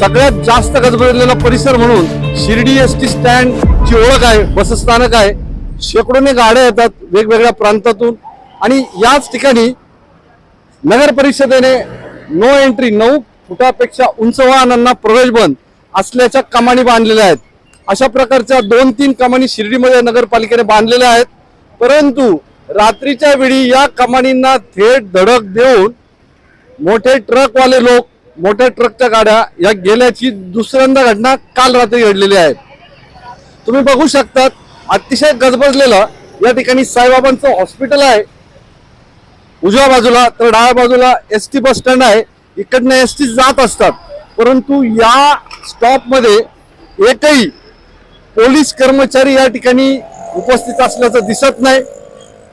सगळ्यात जास्त गजबजलेला परिसर म्हणून शिर्डी एस टी स्टँड ची ओळख आहे बसस्थानक आहे. शेकडोने गाड्या येतात वेगवेगळ्या प्रांतातून. आणि याच ठिकाणी नगर परिषदेने नो एंट्री नऊ फुटापेक्षा उंच वाहनांना प्रवेश बंद असल्याच्या कमानी बांधलेल्या आहेत. अशा प्रकारच्या दोन तीन कमानी शिर्डीमध्ये नगरपालिकेने बांधलेल्या आहेत. परंतु रात्रीच्या वेळी या कमानींना थेट धडक देऊन मोठे ट्रकवाले लोक मोठ्या ट्रकच्या गाड्या या गेल्याची दुसऱ्यांदा घटना काल रात्री घडलेली आहे. तुम्ही बघू शकतात अतिशय गजबजलेलं या ठिकाणी साईबाबांचं हॉस्पिटल आहे. उजव्या बाजूला तर डाव्या बाजूला एस टी बस स्टँड आहे. इकडनं एस टी जात असतात. परंतु या स्टॉपमध्ये एकही पोलीस कर्मचारी या ठिकाणी उपस्थित असल्याचं दिसत नाही.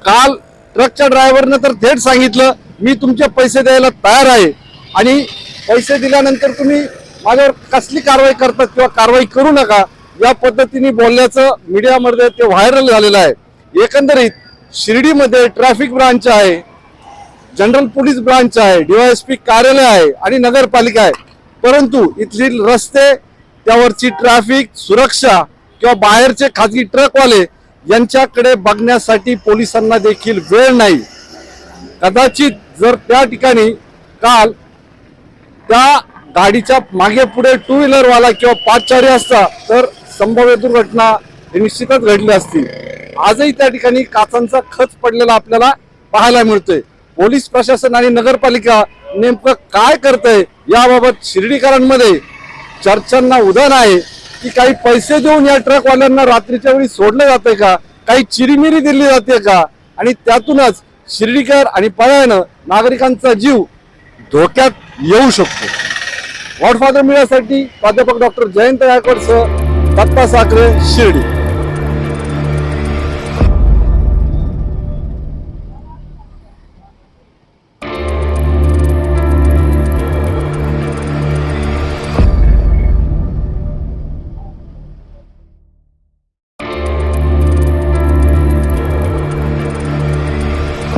काल ट्रकच्या ड्रायव्हरनं तर थेट सांगितलं मी तुमचे पैसे द्यायला तयार आहे. आणि पैसे दिल्यानंतर तुम्ही माझ्यावर कसली कारवाई करतात किंवा कारवाई करू नका या पद्धतीने बोलल्याचं मीडियामध्ये ते व्हायरल झालेलं आहे. एकंदरीत शिर्डीमध्ये ट्रॅफिक ब्रांच आहे जनरल पोलीस ब्रांच आहे डीवायएसपी कार्यालय आहे आणि नगरपालिका आहे. परंतु इथली रस्ते त्यावरची ट्रॅफिक सुरक्षा किंवा बाहेरचे खाजगी ट्रकवाले यांच्याकडे बघण्यासाठी पोलिसांना देखील वेळ नाही. कदाचित जर त्या ठिकाणी काल त्या गाडीच्या मागे पुढे टू व्हीलरवाला किंवा पाचचारी असता तर संभाव्य दुर्घटना निश्चितच घडली असती. आजही त्या ठिकाणी काचांचा खच पडलेला आपल्याला पाहायला मिळतोय. पोलीस प्रशासन आणि नगरपालिका नेमकं काय करतंय याबाबत शिर्डीकरांमध्ये चर्चांना उदाहरण आहे की काही पैसे देऊन या ट्रकवाल्यांना रात्रीच्या वेळी सोडलं जातंय का? काही चिरीमिरी दिली जाते का? आणि त्यातूनच शिर्डीकर आणि पळ्यानं नागरिकांचा जीव धोक्यात येऊ शकतो. गॉडफादर मिळण्यासाठी प्राध्यापक डॉक्टर जयंत गायकवाड सह दत्ता साखरे शिर्डी.